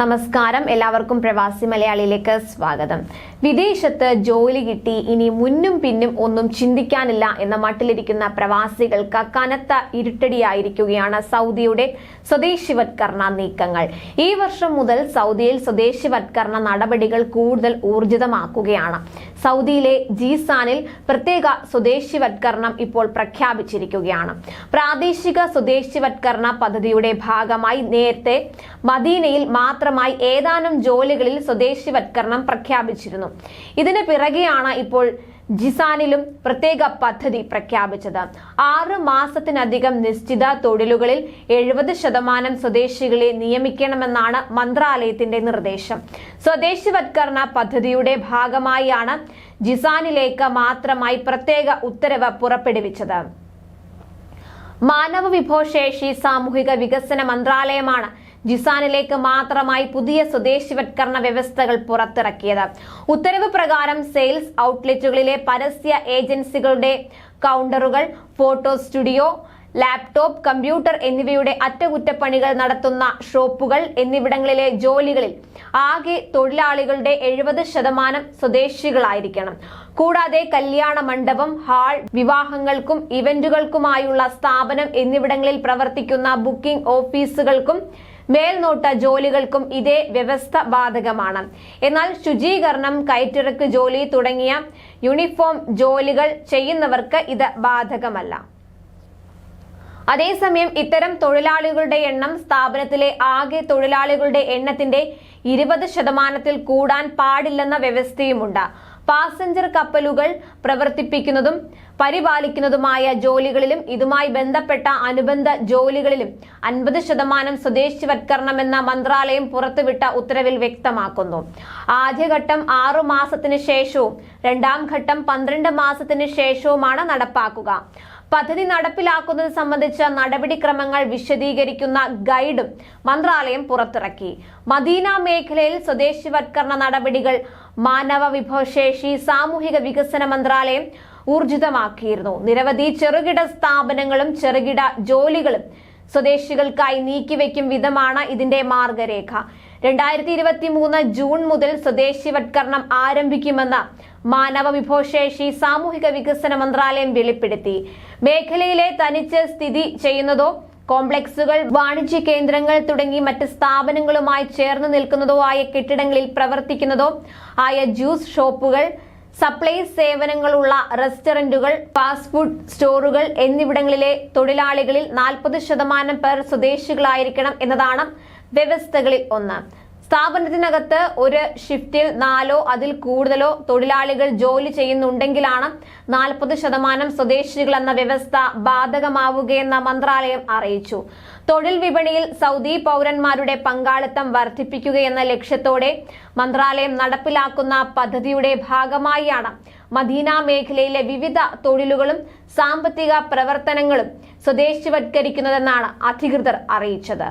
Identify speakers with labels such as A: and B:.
A: നമസ്കാരം. എല്ലാവർക്കും പ്രവാസി മലയാളിയിലേക്ക് സ്വാഗതം. വിദേശത്ത് ജോലി കിട്ടി ഇനി മുന്നും പിന്നും ഒന്നും ചിന്തിക്കാനില്ല എന്ന മട്ടിലിരിക്കുന്ന പ്രവാസികൾക്ക് കനത്ത ഇരുട്ടടിയായിരിക്കുകയാണ് സൗദിയുടെ സ്വദേശിവത്കരണ നീക്കങ്ങൾ. ഈ വർഷം മുതൽ സൗദിയിൽ സ്വദേശിവത്കരണ നടപടികൾ കൂടുതൽ ഊർജിതമാക്കുകയാണ്. സൗദിയിലെ ജീസാനിൽ പ്രത്യേക സ്വദേശിവത്കരണം ഇപ്പോൾ പ്രഖ്യാപിച്ചിരിക്കുകയാണ്. പ്രാദേശിക സ്വദേശിവത്കരണ പദ്ധതിയുടെ ഭാഗമായി നേരത്തെ മദീനയിൽ മാത്രമായി ഏതാനും ജോലികളിൽ സ്വദേശിവത്കരണം പ്രഖ്യാപിച്ചിരുന്നു. ഇതിന് പിറകെയാണ് ഇപ്പോൾ ജിസാനിലും പ്രത്യേക പദ്ധതി പ്രഖ്യാപിച്ചത്. ആറ് മാസത്തിനധികം നിശ്ചിത തൊഴിലുകളിൽ എഴുപത് ശതമാനം സ്വദേശികളെ നിയമിക്കണമെന്നാണ് മന്ത്രാലയത്തിന്റെ നിർദ്ദേശം. സ്വദേശിവത്കരണ പദ്ധതിയുടെ ഭാഗമായാണ് ജിസാനിലേക്ക് മാത്രമായി പ്രത്യേക ഉത്തരവ് പുറപ്പെടുവിച്ചത്. മാനവ വിഭവശേഷി സാമൂഹിക വികസന മന്ത്രാലയമാണ് ജിസാനിലേക്ക് മാത്രമായി പുതിയ സ്വദേശിവത്കരണ വ്യവസ്ഥകൾ പുറത്തിറക്കിയത്. ഉത്തരവ് പ്രകാരം സെയിൽസ് ഔട്ട്ലെറ്റുകളിലെ പരസ്യ ഏജൻസികളുടെ കൗണ്ടറുകൾ ഫോട്ടോ സ്റ്റുഡിയോ ലാപ്ടോപ്പ് കമ്പ്യൂട്ടർ എന്നിവയുടെ അറ്റകുറ്റപ്പണികൾ നടത്തുന്ന ഷോപ്പുകൾ എന്നിവിടങ്ങളിലെ ജോലികളിൽ ആകെ തൊഴിലാളികളുടെ എഴുപത് ശതമാനം സ്വദേശികളായിരിക്കണം. കൂടാതെ കല്യാണ മണ്ഡപം ഹാൾ വിവാഹങ്ങൾക്കും ഇവന്റുകൾക്കുമായുള്ള സ്ഥാപനം എന്നിവിടങ്ങളിൽ പ്രവർത്തിക്കുന്ന ബുക്കിംഗ് ഓഫീസുകൾക്കും മേൽനോട്ട ജോലികൾക്കും ഇതേ വ്യവസ്ഥ ബാധകമാണ്. എന്നാൽ ശുചീകരണം കയറ്റിറക്ക് ജോലി തുടങ്ങിയ യൂണിഫോം ജോലികൾ ചെയ്യുന്നവർക്ക് ഇത് ബാധകമല്ല. അതേസമയം ഇത്തരം തൊഴിലാളികളുടെ എണ്ണം സ്ഥാപനത്തിലെ ആകെ തൊഴിലാളികളുടെ എണ്ണത്തിന്റെ ഇരുപത് ശതമാനത്തിൽ കൂടാൻ പാടില്ലെന്ന വ്യവസ്ഥയുമുണ്ട്. പാസഞ്ചർ കപ്പലുകൾ പ്രവർത്തിപ്പിക്കുന്നതും പരിപാലിക്കുന്നതുമായ ജോലികളിലും ഇതുമായി ബന്ധപ്പെട്ട അനുബന്ധ ജോലികളിലും അൻപത് ശതമാനം സ്വദേശിവത്കരണമെന്ന മന്ത്രാലയം പുറത്തുവിട്ട ഉത്തരവിൽ വ്യക്തമാക്കുന്നു. ആദ്യഘട്ടം ആറു മാസത്തിന് ശേഷവും രണ്ടാം ഘട്ടം പന്ത്രണ്ട് മാസത്തിന് ശേഷവുമാണ് നടപ്പാക്കുക. പദ്ധതി നടപ്പിലാക്കുന്നത് സംബന്ധിച്ച നടപടിക്രമങ്ങൾ വിശദീകരിക്കുന്ന ഗൈഡും മന്ത്രാലയം പുറത്തിറക്കി. മദീന മേഖലയിൽ സ്വദേശിവത്കരണ നടപടികൾ മാനവ വിഭവശേഷി സാമൂഹിക വികസന മന്ത്രാലയം ഊർജിതമാക്കിയിരുന്നു. നിരവധി ചെറുകിട സ്ഥാപനങ്ങളും ചെറുകിട ജോലികളും സ്വദേശികൾക്കായി നീക്കിവെക്കും വിധമാണ് ഇതിന്റെ മാർഗരേഖ. രണ്ടായിരത്തി ഇരുപത്തി മൂന്ന് ജൂൺ മുതൽ സ്വദേശിവത്കരണം ആരംഭിക്കുമെന്ന് മാനവ വിഭവശേഷി സാമൂഹിക വികസന മന്ത്രാലയം വെളിപ്പെടുത്തി. മേഖലയിലെ തനിച്ച് സ്ഥിതി ചെയ്യുന്നതോ കോംപ്ലക്സുകൾ വാണിജ്യ കേന്ദ്രങ്ങൾ തുടങ്ങി മറ്റ് സ്ഥാപനങ്ങളുമായി ചേർന്ന് നിൽക്കുന്നതോ ആയ കെട്ടിടങ്ങളിൽ പ്രവർത്തിക്കുന്നതോ ആയ ജ്യൂസ് ഷോപ്പുകൾ സപ്ലൈ സേവനങ്ങളുള്ള റെസ്റ്റോറന്റുകൾ ഫാസ്റ്റ് ഫുഡ് സ്റ്റോറുകൾ എന്നിവിടങ്ങളിലെ തൊഴിലാളികളിൽ നാൽപ്പത് ശതമാനം പേർ സ്വദേശികളായിരിക്കണം എന്നതാണ് വ്യവസ്ഥകളിൽ ഒന്ന്. സ്ഥാപനത്തിനകത്ത് ഒരു ഷിഫ്റ്റിൽ നാലോ അതിൽ കൂടുതലോ തൊഴിലാളികൾ ജോലി ചെയ്യുന്നുണ്ടെങ്കിലാണ് നാൽപ്പത് ശതമാനം സ്വദേശികൾ എന്ന വ്യവസ്ഥ ബാധകമാവുകയെന്ന മന്ത്രാലയം അറിയിച്ചു. തൊഴിൽ വിപണിയിൽ സൗദി പൗരന്മാരുടെ പങ്കാളിത്തം വർദ്ധിപ്പിക്കുകയെന്ന ലക്ഷ്യത്തോടെ മന്ത്രാലയം നടപ്പിലാക്കുന്ന പദ്ധതിയുടെ ഭാഗമായാണ് മദീന മേഖലയിലെ വിവിധ തൊഴിലുകളും സാമ്പത്തിക പ്രവർത്തനങ്ങളും സ്വദേശിവത്കരിക്കുന്നതെന്നാണ് അധികൃതർ അറിയിച്ചത്.